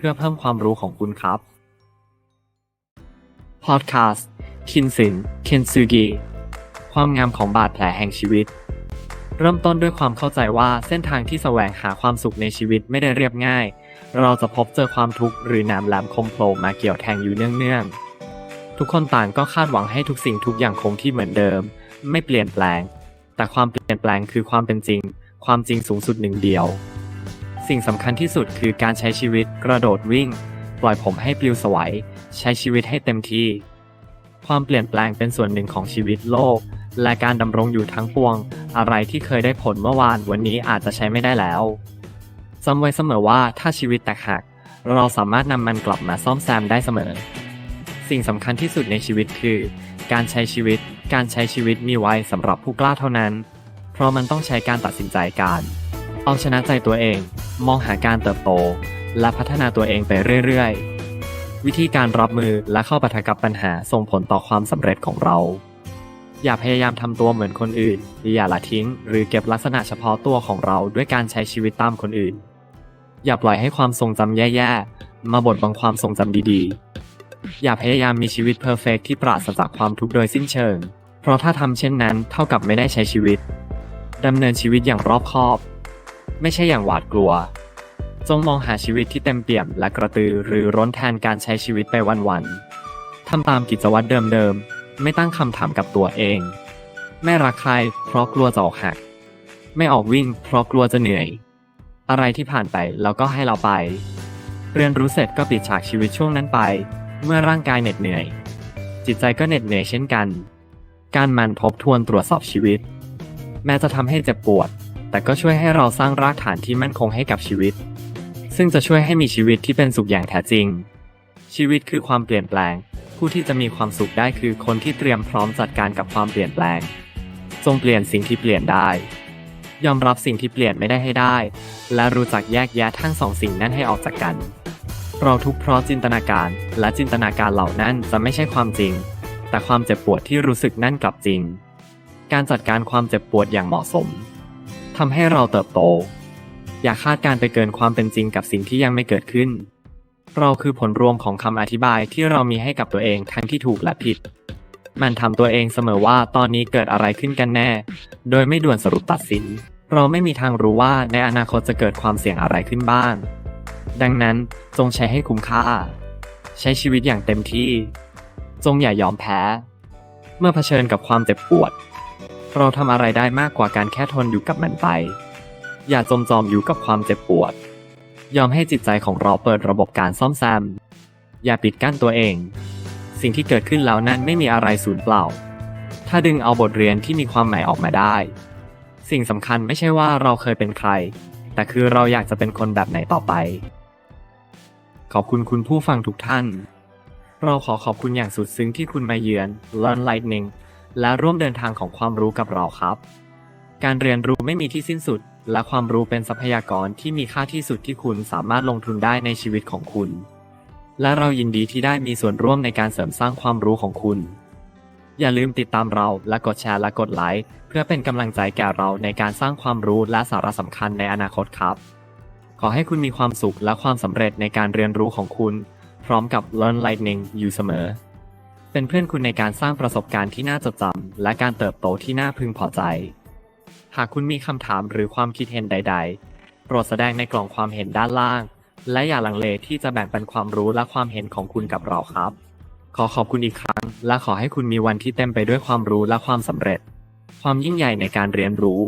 พื่อเพิ่มความรู้ของคุณครับ Podcast คินสินเคนซูกิความงามของบาดแผลแห่งชีวิต เริ่มต้นด้วยความเข้าใจว่าเส้นทางที่แสวงหาความสุขในชีวิตไม่ได้เรียบง่าย เราจะพบเจอความทุกข์หรือหนามแหลมคมโผล่มาเกี่ยวแทงอยู่เนื่องๆ ทุกคนต่างก็คาดหวังให้ทุกสิ่งทุกอย่างคงที่เหมือนเดิม ไม่เปลี่ยนแปลง แต่ความเปลี่ยนแปลงคือความเป็นจริง ความจริงสูงสุดหนึ่งเดียว สิ่งสำคัญที่สุดคือการใช้ชีวิตกระโดดวิ่ง ปล่อยผมให้ปลิวสวัยใช้ชีวิตให้เต็มที่ ความเปลี่ยนแปลงเป็นส่วนหนึ่งของชีวิตโลก และการดำรงอยู่ทั้งปวง อะไรที่เคยได้ผลเมื่อวานวันนี้อาจจะใช้ไม่ได้แล้วจำไว้เสมอว่าถ้าชีวิตแตกหัก เราสามารถนำมันกลับมาซ่อมแซมได้เสมอ สิ่งสำคัญที่สุดในชีวิตคือ การใช้ชีวิต การใช้ชีวิตมีไว้สำหรับผู้กล้าเท่านั้น เพราะมันต้องใช้การตัดสินใจการ เอาชนะใจตัวเอง มองหาการเติบโต และพัฒนาตัวเองไปเรื่อยๆ วิธีการรับมือและเข้าปะทะกับปัญหาส่งผลต่อความสำเร็จของเรา อย่าพยายามทำตัวเหมือนคนอื่น อย่าละทิ้ง หรือเก็บลักษณะเฉพาะตัวของเราด้วยการใช้ชีวิตตามคนอื่น อย่าปล่อยให้ความทรงจำแย่ๆ มาบดบังความทรงจำดีๆ อย่าพยายามมีชีวิตเพอร์เฟกที่ปราศจากความทุกข์โดยสิ้นเชิง เพราะถ้าทำเช่นนั้นเท่ากับไม่ได้ใช้ชีวิตดำเนินชีวิตอย่างรอบคอบ ไม่ใช่อย่างหวาดกลัว จงมองหาชีวิตที่เต็มเปี่ยมและกระตือหรือร้นแทนการใช้ชีวิตไปวันๆทำตามกิจวัตรเดิมๆ ไม่ตั้งคำถามกับตัวเอง ไม่รักใครเพราะกลัวจะอกหัก ไม่ออกวิ่งเพราะกลัวจะเหนื่อย อะไรที่ผ่านไปเราก็ให้เราไป เรียนรู้เสร็จก็ปิดฉากชีวิตช่วงนั้นไป เมื่อร่างกายเหน็ดเหนื่อย จิตใจก็เหน็ดเหนื่อยเช่นกัน การมันทบทวนตรวจสอบชีวิต แม้จะทำให้เจ็บปวด แต่ก็ช่วยให้เราสร้างรากฐานที่มั่นคงให้กับชีวิต ซึ่งจะช่วยให้มีชีวิตที่เป็นสุขอย่างแท้จริง ชีวิตคือความเปลี่ยนแปลง ผู้ที่จะมีความสุขได้คือคนที่เตรียมพร้อมจัดการกับความเปลี่ยนแปลง จงเปลี่ยนสิ่งที่เปลี่ยนได้ ยอมรับสิ่งที่เปลี่ยนไม่ได้ให้ได้ และรู้จักแยกแยะทั้งสองสิ่งนั้นให้ออกจากกัน เราทุกเพราะจินตนาการ และจินตนาการเหล่านั้นจะไม่ใช่ความจริง แต่ความเจ็บปวดที่รู้สึกนั่นกลับจริง การจัดการความเจ็บปวดอย่างเหมาะสม ทำให้เราเติบโต อย่าคาดการไปเกินความเป็นจริงกับสิ่งที่ยังไม่เกิดขึ้น เราคือผลรวมของคำอธิบายที่เรามีให้กับตัวเองทั้งที่ถูกและผิด มันทำตัวเองเสมอว่าตอนนี้เกิดอะไรขึ้นกันแน่ โดยไม่ด่วนสรุปตัดสิน เราไม่มีทางรู้ว่าในอนาคตจะเกิดความเสี่ยงอะไรขึ้นบ้าง ดังนั้นจงใช้ให้คุ้มค่า ใช้ชีวิตอย่างเต็มที่ จงอย่ายอมแพ้ เมื่อเผชิญกับความเจ็บปวด เราทำอะไรได้มากกว่าการแค่ทนอยู่กับมันไป อย่าจมจอมอยู่กับความเจ็บปวด ยอมให้จิตใจของเราเปิดระบบการซ่อมแซม อย่าปิดกั้นตัวเอง สิ่งที่เกิดขึ้นแล้วนั้นไม่มีอะไรสูญเปล่า ถ้าดึงเอาบทเรียนที่มีความหมายออกมาได้ สิ่งสำคัญไม่ใช่ว่าเราเคยเป็นใคร แต่คือเราอยากจะเป็นคนแบบไหนต่อไป ขอบคุณคุณผู้ฟังทุกท่าน เราขอขอบคุณอย่างสุดซึ้งที่คุณมาเยือน Learn Lightning และร่วมเดินทางของความรู้กับเราครับ การเรียนรู้ไม่มีที่สิ้นสุด และความรู้เป็นทรัพยากรที่มีค่าที่สุดที่คุณสามารถลงทุนได้ในชีวิตของคุณ และเรายินดีที่ได้มีส่วนร่วมในการเสริมสร้างความรู้ของคุณ อย่าลืมติดตามเราและกดแชร์และกดไลค์เพื่อเป็นกำลังใจแก่เราในการสร้างความรู้และสาระสำคัญในอนาคตครับ ขอให้คุณมีความสุขและความสำเร็จในการเรียนรู้ของคุณ พร้อมกับ Learn Lightning อยู่เสมอ เป็นเพื่อนคุณในการสร้างประสบการณ์ที่น่าจดจำและการเติบโตที่น่าพึงพอใจ หากคุณมีคำถามหรือความคิดเห็นใด ๆ โปรดแสดงในกล่องความเห็นด้านล่าง และอย่าลังเลที่จะแบ่งปันความรู้และความเห็นของคุณกับเราครับ ขอขอบคุณอีกครั้ง และขอให้คุณมีวันที่เต็มไปด้วยความรู้และความสำเร็จ ความยิ่งใหญ่ในการเรียนรู้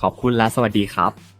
ขอบคุณและสวัสดีครับ